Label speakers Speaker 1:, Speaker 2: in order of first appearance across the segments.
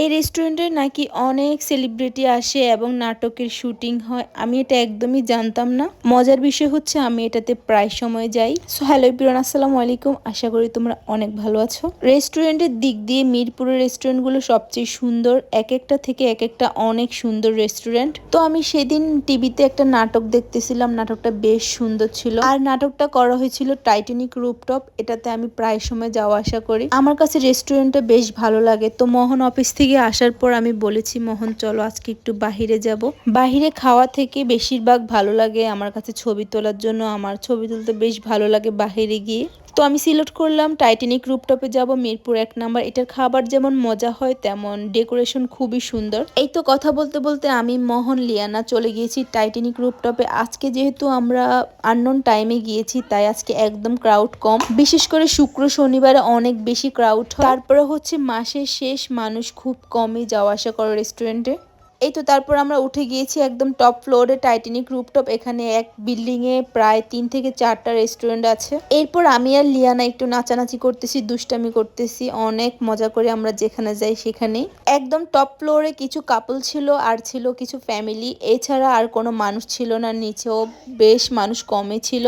Speaker 1: এই রেস্টুরেন্টে নাকি অনেক সেলিব্রিটি আসে এবং নাটকের শুটিং হয়, আমি এটা একদমই জানতাম না। মজার বিষয় হচ্ছে আমি এটাতে প্রায় সময় যাই। সো হ্যালো বিরন আসসালামু আলাইকুম। আশা করি তোমরা অনেক ভালো আছো। রেস্টুরেন্টের দিক দিয়ে মিরপুরের রেস্টুরেন্টগুলো সবচেয়ে সুন্দর, এক একটা থেকে এক একটা অনেক সুন্দর রেস্টুরেন্ট তো আমি সেদিন টিভিতে একটা নাটক দেখতেছিলাম, নাটকটা বেশ সুন্দর ছিল। আর নাটকটা করা হয়েছিল টাইটানিক রুপটপ এটাতে আমি প্রায় সময় যাওয়া আসা করি। আমার কাছে রেস্টুরেন্টটা বেশ ভালো লাগে। তো মোহন অফিস থেকে আসার পর আমি বলেছি, মোহন, চলো আজকে একটু বাহিরে যাব। বাহিরে খাওয়া থেকে বেশিরভাগ ভালো লাগে আমার কাছে ছবি তোলার জন্য। আমার ছবি তুলতে বেশ ভালো লাগে বাহিরে গিয়ে। তো আমি সিলেক্ট করলাম টাইটানিক রুপটপে যাব, মিরপুর এক নাম্বার। এটার খাবার যেমন মজা হয়, তেমন ডেকোরেশন খুবই সুন্দর। এই তো কথা বলতে বলতে আমি মোহন লিয়ানা চলে গিয়েছি টাইটানিক রুপটপে আজকে যেহেতু আমরা আননোন টাইমে গিয়েছি, তাই আজকে একদম ক্রাউড কম। বিশেষ করে শুক্র শনিবারে অনেক বেশি ক্রাউড হয়। তারপরে হচ্ছে মাসের শেষ, মানুষ খুব কমই যাওয়া আসা করে রেস্টুরেন্টে এই তো তারপর আমরা উঠে গিয়েছি একদম টপ ফ্লোরে টাইটানিক রুপটপ এখানে এক বিল্ডিং এ প্রায় তিন থেকে চারটা রেস্টুরেন্ট আছে। এরপর আমি আর লিয়ানা একটু নাচানাচি করতেছি, দুষ্টামি করতেছি। অনেক মজা করে আমরা যেখানে যাই সেখানে একদম টপ ফ্লোরে কিছু কাপল ছিল আর ছিল কিছু ফ্যামিলি এছাড়া আর কোনো মানুষ ছিল না, নিচেও বেশ মানুষ কমই ছিল।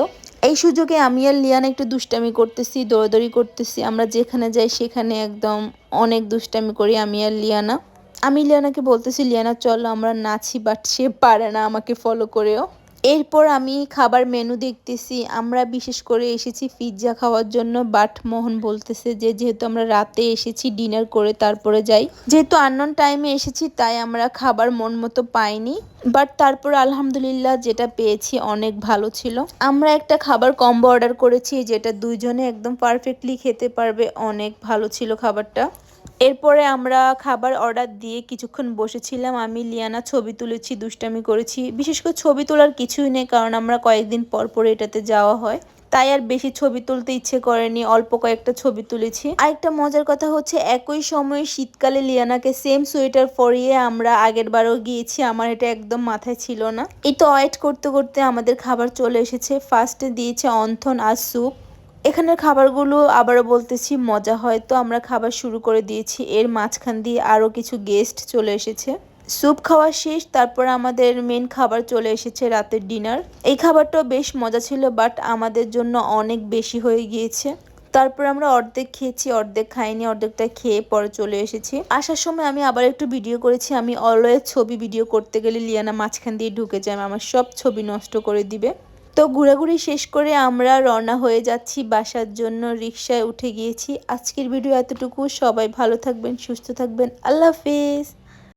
Speaker 1: এই সুযোগে আমি আর লিয়ানা একটু দুষ্টামি করতেছি, দৌড়াদৌড়ি করতেছি। আমরা যেখানে যাই সেখানে একদম অনেক দুষ্টামি করি আমি আর লিয়ানা। আমি লিয়ানাকে বলতেছি, লিয়ানা, চলো, আমরা নাচি বাট সে পারে না আমাকে ফলো করেও। এরপর আমি খাবার মেনু দেখতেছি, আমরা বিশেষ করে এসেছি পিৎজা খাওয়ার জন্য বাট মোহন বলতেছে যে, যেহেতু আমরা রাতে এসেছি ডিনার করে তারপরে যাই। যেহেতু আননোন টাইমে এসেছি, তাই আমরা খাবার মন মতো পাইনি বাট তারপর আলহামদুলিল্লাহ যেটা পেয়েছি অনেক ভালো ছিল। আমরা একটা খাবার কম্বো অর্ডার করেছি, যেটা দুইজনে একদম পারফেক্টলি খেতে পারবে, অনেক ভালো ছিল খাবারটা। এরপরে আমরা খাবার অর্ডার দিয়ে কিছুক্ষণ বসেছিলাম। আমি, লিয়ানা ছবি তুলেছি, দুষ্টামি করেছি। বিশেষ করে ছবি তোলার কিছুই নেই, কারণ আমরা কয়েকদিন পর পর এটাতে যাওয়া হয়। তাই আর বেশি ছবি তুলতে ইচ্ছে করেনি, অল্প কয়েকটা ছবি তুলেছি। আরেকটা মজার কথা হচ্ছে, একই সময়ে শীতকালে লিয়ানাকে সেম সোয়েটার পরিয়ে আমরা আগের বারও গিয়েছি, আমার এটা একদম মাথায় ছিল না। এই তো ওয়েট করতে করতে আমাদের খাবার চলে এসেছে। ফার্স্টে দিয়েছে অন্থন আর স্যুপ এখানের খাবারগুলো আবারও বলতেছি, মজা হয়। তো আমরা খাবার শুরু করে দিয়েছি। এর মাঝখান দিয়ে আরও কিছু গেস্ট চলে এসেছে। স্যুপ খাওয়া শেষ, তারপর আমাদের মেন খাবার চলে এসেছে রাতের ডিনার এই খাবারটাও বেশ মজা ছিল বাট আমাদের জন্য অনেক বেশি হয়ে গিয়েছে। তারপর আমরা অর্ধেক খেয়েছি, অর্ধেক খাইনি, অর্ধেকটা খেয়ে পরে চলে এসেছি। আসার সময় আমি আবার একটু ভিডিও করেছি। আমি অলওয়েজ ছবি ভিডিও করতে গেলে লিয়ানা মাঝখান দিয়ে ঢুকে যায় আমার সব ছবি নষ্ট করে দিবে। তো ঘোরাঘুরি শেষ করে আমরা রওনা হয়ে যাচ্ছি বাসার জন্য রিক্সায় উঠে গিয়েছি। আজকের ভিডিও এতটুকু। সবাই ভালো থাকবেন, সুস্থ থাকবেন। আল্লাহ হাফিজ।